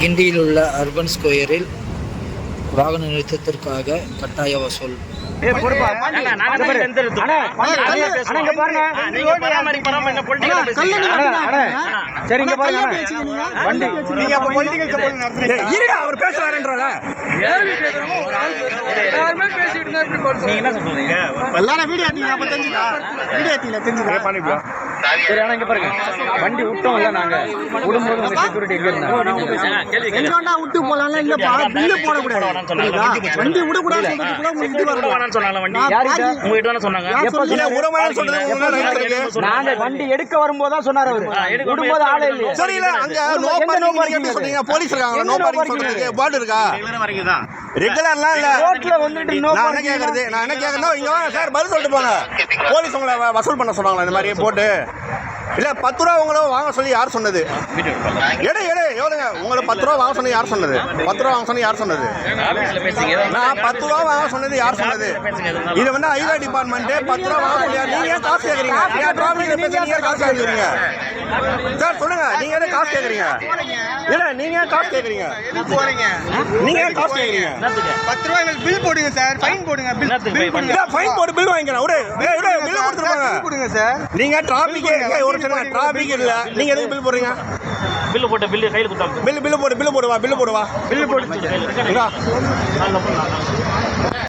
கிண்டியில் உள்ள அர்பன் ஸ்கொயரில் வாகன நிறுத்தத்திற்காக கட்டாய வசூல். நாங்க நாங்க தான் இந்த எடுத்து அண்ணா, அண்ணா, கல்லு- அண்ணா பேசுவோம். அண்ணா, இங்க பாருங்க. ஆ, நீங்க பராமரி பராமரி என்ன பொலிட்டிக்கலா பேசுறீங்க சரி இங்க பாருங்க. வண்டி. நீங்க அப்ப பொலிட்டிக்கல் சப்போர்ட் நடத்துறீங்க இருங்க அவர் பேசுறாருன்றத நீங்க என்ன சொல்றீங்க? எல்லாரும் வீடியோ வீடியோ சரி ஆனா இங்க பாருங்க. வண்டி விட்டோம் இல்ல நாங்க. விடும்போது உங்க செக்யூரிட்டி எங்க இருந்தாங்க. எங்கோண்டா விட்டு போலாம்ல? இல்லப்பா பில்லு போடக்கூடாது. வண்டி விடக்கூடாது வண்டி நாங்க எடுக்க வரும்போது தான் சொன்னாரு அவரு. விடும்போது வரும்போது ஆளே இல்லையா. சரி இல்ல அங்க நோ பார்க்கிங்? சொன்னீங்க. போலீஸ் இருக்காங்க. நோ பார்க்கிங் சொல்றதுக்கு? போர்டு இருக்கா? ரெகுலர்லாம் இல்ல. ரோட்ல வந்துட்டு நோ நான் என்ன கேக்குறது? நான் என்ன கேக்குறேன்னா இங்க வாங்க சார் பதில் சொல்லிட்டு போங்க. போலீஸ் உங்களை வசூல் பண்ண சொன்னாங்களா இந்த மாதிரி போட்டு? இல்ல பத்து ரூபா உங்களை வாங்க சொல்லி யார் சொன்னது? எடு எடு எவ்வளோங்க உங்களை பத்து ரூபா வாங்க சொன்னது யார் சொன்னது? பத்து ரூபா வாங்க சொன்னது யார் சொன்னது? நான் பத்து ரூபா வாங்க சொன்னது யார் சொன்னது? இது வந்து ஹைவே டிபார்ட்மெண்ட் பத்து ரூபா வாங்க சொல்லி நீங்க ஏன் காசு பேசி நீங்க ஏன் காசு கேக்குறீங்க? சார் சொல்லுங்க நீங்க என்ன காசு கேக்குறீங்க? இல்ல நீங்க ஏன் காசு கேக்குறீங்க? போறீங்க நீங்க ஏன் காசு கேக்குறீங்க? என்னத்துக்கு பத்து ரூபாய் எங்களுக்கு பில் போடுங்க சார் ஃபைன் போடுங்க பில் ஃபைன் போட்டு பில் வாங்கிக்கிறேன். விடு விடு, பில் பில் சார். நீங்க டிராபிக் ஒரு சின்ன டிராபிக் இல்ல? நீங்க எதுக்கு பில் போடுறீங்க? பில்லு போட்ட பில்லு கையில் கொடுத்தாங்க பில் பில் போடு பில் போடுவா பில் போடுவா பில் போட்டு